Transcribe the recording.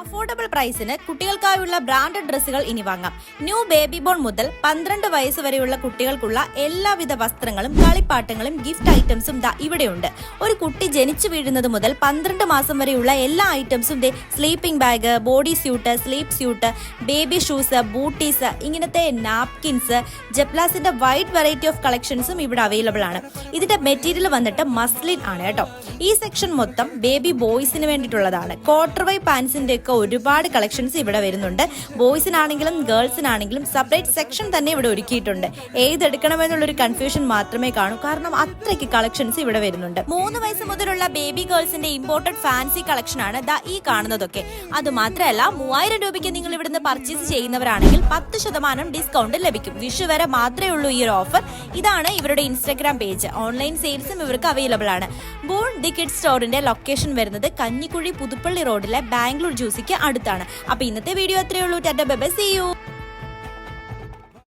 Affordable പ്രൈസിന് കുട്ടികൾക്കായുള്ള branded ഡ്രസ്സുകൾ ഇനി വാങ്ങാം. ന്യൂ ബേബി ബോൺ മുതൽ പന്ത്രണ്ട് വയസ്സ് വരെയുള്ള കുട്ടികൾക്കുള്ള എല്ലാവിധ വസ്ത്രങ്ങളും കളിപ്പാട്ടങ്ങളും ഗിഫ്റ്റ് ഐറ്റംസും ദാ ഇവിടെയുണ്ട്. ഒരു കുട്ടി ജനിച്ചു വീഴുന്നത് മുതൽ പന്ത്രണ്ട് മാസം വരെയുള്ള എല്ലാ ഐറ്റംസും ദേ sleeping bag body suit sleep suit baby shoes booties ഇങ്ങനത്തെ നാപ്കിൻസ് ജപ്ലാസിന്റെ വൈഡ് വെറൈറ്റി ഓഫ് കളക്ഷൻസും ഇവിടെ അവൈലബിൾ ആണ്. ഇതിന്റെ മെറ്റീരിയൽ വന്നിട്ട് മസ്ലിൻ ആണ് കേട്ടോ. ഈ സെക്ഷൻ മൊത്തം ബേബി ബോയ്സിന് വേണ്ടിയിട്ടുള്ളതാണ്. ക്വാർട്ടർ വൈ പാൻസിന്റെ ഒക്കെ ഒരുപാട് കളക്ഷൻസ് ഇവിടെ വരുന്നുണ്ട്. ബോയ്സിനാണെങ്കിലും ഗേൾസിനാണെങ്കിലും സെപ്പറേറ്റ് സെക്ഷൻ തന്നെ ഇവിടെ ഒരുക്കിയിട്ടുണ്ട്. ഏതെടുക്കണമെന്നുള്ളൊരു കൺഫ്യൂഷൻ മാത്രമേ കാണൂ. കാരണം അത്രയ്ക്ക് കളക്ഷൻസ് ഇവിടെ വരുന്നുണ്ട്. മൂന്ന് വയസ്സ് മുതലുള്ള ബേബി ഗേൾസിന്റെ ഇമ്പോർട്ടഡ് ഫാൻസി കളക്ഷൻ ആണ് ദാ ഈ കാണുന്നതൊക്കെ. അത് മാത്രമല്ല മൂവായിരം രൂപയ്ക്ക് നിങ്ങൾ ഇവിടുന്ന് പർച്ചേസ് ചെയ്യുന്നവരാണെങ്കിൽ പത്ത് ശതമാനം ഡിസ്കൗണ്ട് ലഭിക്കും. വിഷു വരെ മാത്രമേ ഉള്ളൂ ഈ ഒരു ഓഫർ ഇതാണ് ഇവരുടെ ഇൻസ്റ്റാഗ്രാം പേജ് ഓൺലൈൻ സെയിൽസും ഇവർക്ക് അവൈലബിൾ ആണ്. ബോൺ കിഡ് സ്റ്റോറിന്റെ ലൊക്കേഷൻ വരുന്നത് കഞ്ഞിക്കുഴി പുതുപ്പള്ളി റോഡിലെ ബാംഗ്ലൂർ ജ്യൂസിക്ക് അടുത്താണ്. അപ്പൊ ഇന്നത്തെ വീഡിയോ അത്രയേ ഉള്ളൂ. Tata by C U